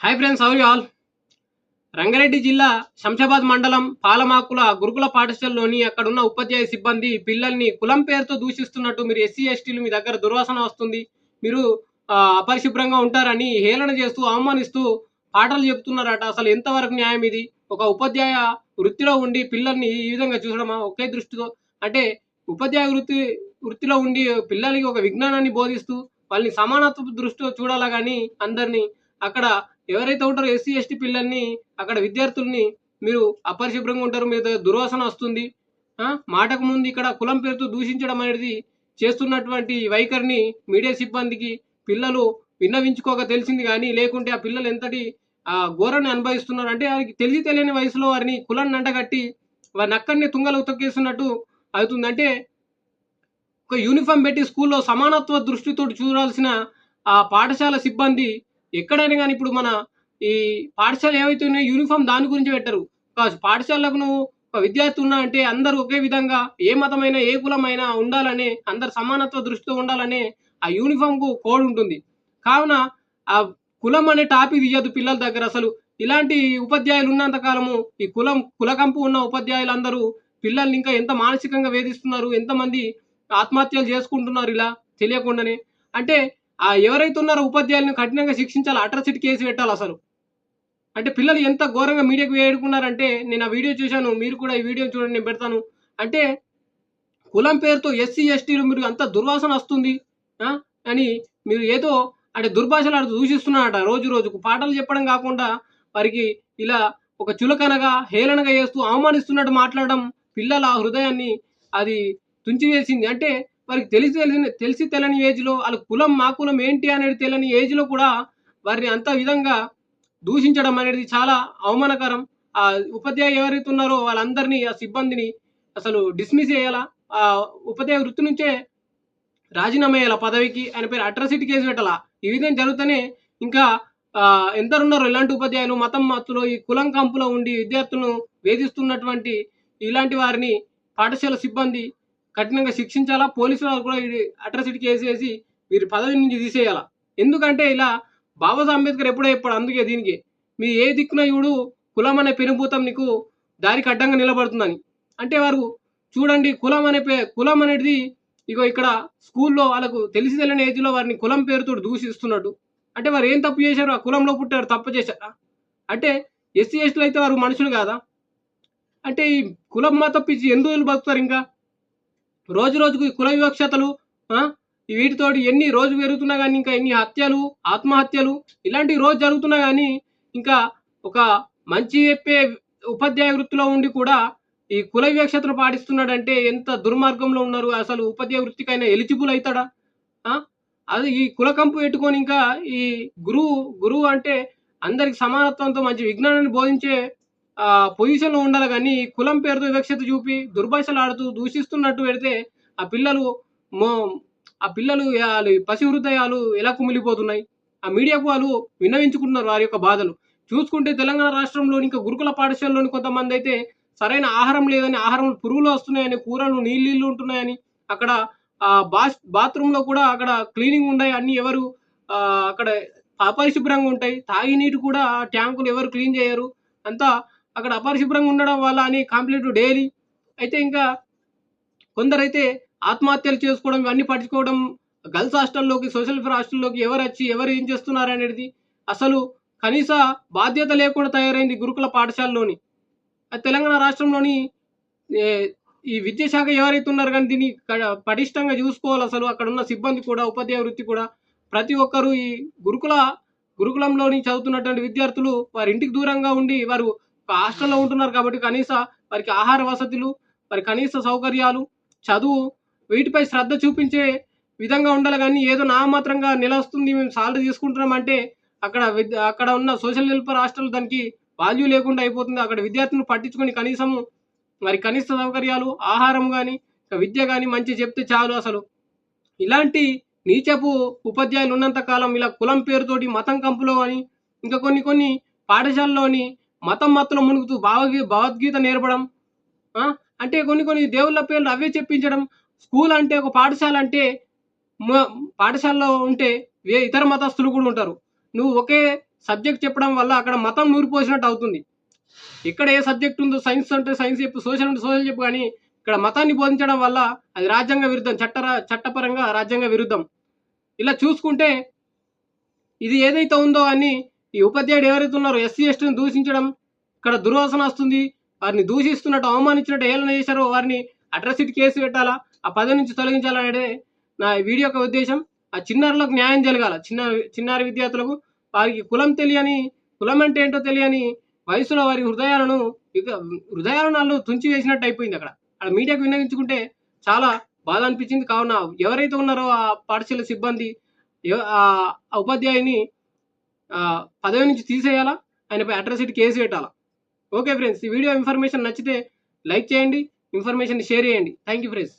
Hi friends how all Rangareddy జిల్లా శంషాబాద్ మండలం పాలమాకుల గురుకుల పాఠశాలలోని అక్కడున్న ఉపాధ్యాయ సిబ్బంది పిల్లల్ని కులం పేరుతో దూషిస్తున్నట్టు మీరు ఎస్సీ ఎస్టీలు మీ దగ్గర దుర్వాసన వస్తుంది. మీరు అపరిశుభ్రంగా ఉంటారని హేళన చేస్తూ అవమానిస్తూ పాటలు చెప్తున్నారట అసలు ఎంతవరకు న్యాయం ఇది? ఒక ఉపాధ్యాయ వృత్తిలో ఉండి పిల్లల్ని ఈ విధంగా చూసడమా ఒకే దృష్టితో. అంటే ఉపాధ్యాయ వృత్తి వృత్తిలో ఉండి పిల్లలకి ఒక విజ్ఞానాన్ని బోధిస్తూ వాళ్ళని సమానత్వ దృష్టితో చూడాలా కానీ అందరినీ అక్కడ ఎవరైతే ఉంటారో ఎస్సీ ఎస్టీ పిల్లల్ని అక్కడ విద్యార్థుల్ని మీరు అపరిశుభ్రంగా ఉంటారు మీద దుర్వాసన వస్తుంది మాటకు ముందు ఇక్కడ కులం పేరుతో దూషించడం అనేది చేస్తున్నటువంటి వైఖరిని మీడియా సిబ్బందికి పిల్లలు విన్నవించుకోక తెలిసింది కానీ లేకుంటే ఆ పిల్లలు ఎంతటి ఆ ఘోరాన్ని అనుభవిస్తున్నారు అంటే వారికి తెలిసి తెలియని వయసులో వారిని కులాన్ని అంటగట్టి వారిని అక్కడనే తుంగలు తొక్కేస్తున్నట్టు అవుతుంది. అంటే ఒక యూనిఫామ్ పెట్టి స్కూల్లో సమానత్వ దృష్టితో చూడాల్సిన ఆ పాఠశాల సిబ్బంది ఎక్కడైనా కానీ ఇప్పుడు మన ఈ పాఠశాల ఏవైతే ఉన్నాయో యూనిఫామ్ దాని గురించి పెట్టరు. పాఠశాలకు నువ్వు ఒక విద్యార్థి ఉన్నా అంటే అందరూ ఒకే విధంగా ఏ మతమైనా ఏ కులమైనా ఉండాలనే అందరు సమానత్వ దృష్టితో ఉండాలనే ఆ యూనిఫామ్కు కోడ్ ఉంటుంది. కావున ఆ కులం అనే టాపిక్ తీయద్దు పిల్లల దగ్గర అసలు. ఇలాంటి ఉపాధ్యాయులు ఉన్నంత కాలము ఈ కులం కులకంపు ఉన్న ఉపాధ్యాయులందరూ పిల్లల్ని ఇంకా ఎంత మానసికంగా వేధిస్తున్నారు ఎంతమంది ఆత్మహత్యలు చేసుకుంటున్నారు ఇలా తెలియకుండానే. అంటే ఆ ఎవరైతే ఉన్నారో ఉపాధ్యాయులను కఠినంగా శిక్షించాలి అట్రాసిటీ కేసు పెట్టాలి అసలు. అంటే పిల్లలు ఎంత ఘోరంగా మీడియాకు వేడుకున్నారంటే నేను ఆ వీడియో చూశాను మీరు కూడా ఈ వీడియో చూడండి నేను పెడతాను. అంటే కులం పేరుతో ఎస్సీ ఎస్టీలు మీరు అంత దుర్వాసన వస్తుంది అని మీరు ఏదో అంటే దుర్భాషలు ఆడుతూ దూషిస్తున్నారట రోజు రోజుకు. పాటలు చెప్పడం కాకుండా వారికి ఇలా ఒక చులకనగా హేళనగా చేస్తూ అవమానిస్తున్నట్టు మాట్లాడడం పిల్లల హృదయాన్ని అది తుంచివేసింది. అంటే వారికి తెలిసి తెలిసిన తెలిసి తెలియని ఏజ్లో వాళ్ళ కులం మా కులం ఏంటి అనేది తెలియని ఏజ్లో కూడా వారిని అంత విధంగా దూషించడం అనేది చాలా అవమానకరం. ఆ ఉపాధ్యాయులు ఎవరైతే ఉన్నారో వాళ్ళందరినీ ఆ సిబ్బందిని అసలు డిస్మిస్ చేయాలా? ఆ ఉపాధ్యాయ వృత్తి నుంచే రాజీనామా చేయాలా పదవికి? ఆయన పేరు అట్రాసిటీ కేసు పెట్టాలా? ఈ విధంగా జరుగుతూనే ఇంకా ఎందరు ఎందరున్నారో ఇలాంటి ఉపాధ్యాయులు మతం మత్తులో ఈ కులం కంపులో ఉండి విద్యార్థులను వేధిస్తున్నటువంటి ఇలాంటి వారిని పాఠశాల సిబ్బంది కఠినంగా శిక్షించాలా? పోలీసులు వాళ్ళు కూడా అట్రసిటీ అట్రాసిటీ వీరి పదవి నుంచి తీసేయాలా? ఎందుకంటే ఇలా బాబా అంబేద్కర్ ఎప్పుడో చెప్పాడు అందుకే దీనికి. మీ ఏ దిక్కున ఇవుడు కులం అనే పెనుభూతం నీకు దారికి అడ్డంగా నిలబడుతుందని. అంటే వారు చూడండి కులం అనే పే కులం అనేది ఇగో ఇక్కడ స్కూల్లో వాళ్ళకు తెలిసి తెలియని ఏజ్లో వారిని కులం పేరుతో దూషిస్తున్నట్టు. అంటే వారు ఏం తప్పు చేశారు? ఆ కులంలో పుట్టారు తప్పు చేశారా? అంటే ఎస్సీ ఎస్టీలు అయితే వారు మనుషులు కాదా? అంటే ఈ కులం మత పిచ్చి ఎందుకు బతుకుతారు ఇంకా? రోజు రోజుకు ఈ కుల వివక్షతలు వీటితోటి ఎన్ని రోజు పెరుగుతున్నా కానీ ఇంకా ఎన్ని హత్యలు ఆత్మహత్యలు ఇలాంటివి రోజు జరుగుతున్నా కానీ ఇంకా ఒక మంచి చెప్పే ఉపాధ్యాయ వృత్తిలో ఉండి కూడా ఈ కుల వివక్షతను పాటిస్తున్నాడంటే ఎంత దుర్మార్గంలో ఉన్నారు? అసలు ఉపాధ్యాయ వృత్తికైనా ఎలిజిబుల్ అవుతాడా? అది ఈ కులకంపు పెట్టుకొని ఇంకా ఈ గురువు గురువు అంటే అందరికి సమానత్వంతో మంచి విజ్ఞానాన్ని బోధించే పొజిషన్లో ఉండాలి కానీ కులం పేరుతో వివక్షత చూపి దుర్భాషలు ఆడుతూ దూషిస్తున్నట్టు పెడితే ఆ పిల్లలు మో ఆ పిల్లలు వాళ్ళ పసి హృదయాలు ఎలా కుమిలిపోతున్నాయి? ఆ మీడియాకు వాళ్ళు విన్నవించుకుంటున్నారు వారి యొక్క బాధలు. చూసుకుంటే తెలంగాణ రాష్ట్రంలోని ఇంకా గురుకుల పాఠశాలలోని కొంతమంది అయితే సరైన ఆహారం లేదని ఆహారం పురుగులు వస్తున్నాయని కూరలు నీళ్ళు నీళ్ళు ఉంటున్నాయని అక్కడ ఆ బాత్రూంలో కూడా అక్కడ క్లీనింగ్ ఉన్నాయి అన్ని ఎవరు ఆ, అక్కడ అపరిశుభ్రంగా ఉంటాయి. తాగి నీటి కూడా ఆ ట్యాంకులు ఎవరు క్లీన్ చేయరు. అంతా అక్కడ అపరిశుభ్రంగా ఉండడం వల్ల అని కంప్లీట్ డైలీ అయితే ఇంకా కొందరైతే ఆత్మహత్యలు చేసుకోవడం ఇవన్నీ పట్టుకోవడం గర్ల్స్ హాస్టల్లోకి సోషల్ ఫేర్ హాస్టల్లోకి ఎవరు వచ్చి ఎవరు ఏం చేస్తున్నారు అనేది అసలు కనీస బాధ్యత లేకుండా తయారైంది గురుకుల పాఠశాలలోని. తెలంగాణ రాష్ట్రంలోని ఈ విద్యాశాఖ ఎవరైతే ఉన్నారు కానీ దీన్ని పటిష్టంగా చూసుకోవాలి అసలు. అక్కడ ఉన్న సిబ్బంది కూడా ఉపాధ్యాయ వృత్తి కూడా ప్రతి ఒక్కరూ ఈ గురుకుల గురుకులంలోని చదువుతున్నటువంటి విద్యార్థులు వారి ఇంటికి దూరంగా ఉండి వారు హాస్టల్లో ఉంటున్నారు కాబట్టి కనీస వారికి ఆహార వసతులు మరి కనీస సౌకర్యాలు చదువు వీటిపై శ్రద్ధ చూపించే విధంగా ఉండాలి. కానీ ఏదో నామాత్రంగా నిలవస్తుంది మేము సాలరీ తీసుకుంటున్నాం అంటే అక్కడ విద్య అక్కడ ఉన్న సోషల్ వెల్ఫేర్ హాస్టల్ దానికి వాల్యూ లేకుండా అయిపోతుంది. అక్కడ విద్యార్థులను పట్టించుకొని కనీసం మరి కనీస సౌకర్యాలు ఆహారం కానీ విద్య కానీ మంచి చెప్తే చాలు అసలు. ఇలాంటి నీచపు ఉపాధ్యాయులు ఉన్నంత కాలం ఇలా కులం పేరుతోటి మతం కంపులో అని ఇంకా కొన్ని కొన్ని పాఠశాలలోని మతం మత్తులో మునుగుతూ భావగీ భగవద్గీత నేర్పడం అంటే కొన్ని కొన్ని దేవుళ్ళ పేర్లు అవే చెప్పించడం. స్కూల్ అంటే ఒక పాఠశాల అంటే పాఠశాలలో ఉంటే వే ఇతర మతస్థులు కూడా ఉంటారు. నువ్వు ఒకే సబ్జెక్ట్ చెప్పడం వల్ల అక్కడ మతం నూరిపోసినట్టు అవుతుంది. ఇక్కడ ఏ సబ్జెక్ట్ ఉందో సైన్స్ అంటే సైన్స్ చెప్పు సోషల్ అంటే సోషల్ చెప్పు కానీ ఇక్కడ మతాన్ని బోధించడం వల్ల అది రాజ్యాంగ విరుద్ధం చట్ట చట్టపరంగా రాజ్యాంగ విరుద్ధం. ఇలా చూసుకుంటే ఇది ఏదైతే ఉందో అని ఈ ఉపాధ్యాయుడు ఎవరైతే ఉన్నారో ఎస్సీ ఎస్టీని దూషించడం ఇక్కడ దుర్వాసన వస్తుంది. వారిని దూషిస్తున్నట్టు అవమానించినట్టు ఏలన చేశారో వారిని అట్రాసిటీ కేసు పెట్టాలా ఆ పదవి నుంచి తొలగించాలనేదే నా వీడియో యొక్క ఉద్దేశం. ఆ చిన్నారులకు న్యాయం జరగాల. చిన్న చిన్నారి విద్యార్థులకు వారికి కులం తెలియని కులం అంటే ఏంటో తెలియని వయసులో వారి హృదయాలను హృదయాలను వాళ్ళు తుంచి వేసినట్టు అయిపోయింది అక్కడ. అక్కడ మీడియాకు వినియోగించుకుంటే చాలా బాధ అనిపించింది. కావున ఎవరైతే ఉన్నారో ఆ పాఠశాల సిబ్బంది ఆ ఉపాధ్యాయుని పదవి నుంచి తీసేయాలా? ఆయనపై అట్రాసిటీ కేసు పెట్టాలా? ఓకే ఫ్రెండ్స్ ఈ వీడియో ఇన్ఫర్మేషన్ నచ్చితే లైక్ చేయండి ఇన్ఫర్మేషన్ షేర్ చేయండి. Thank you friends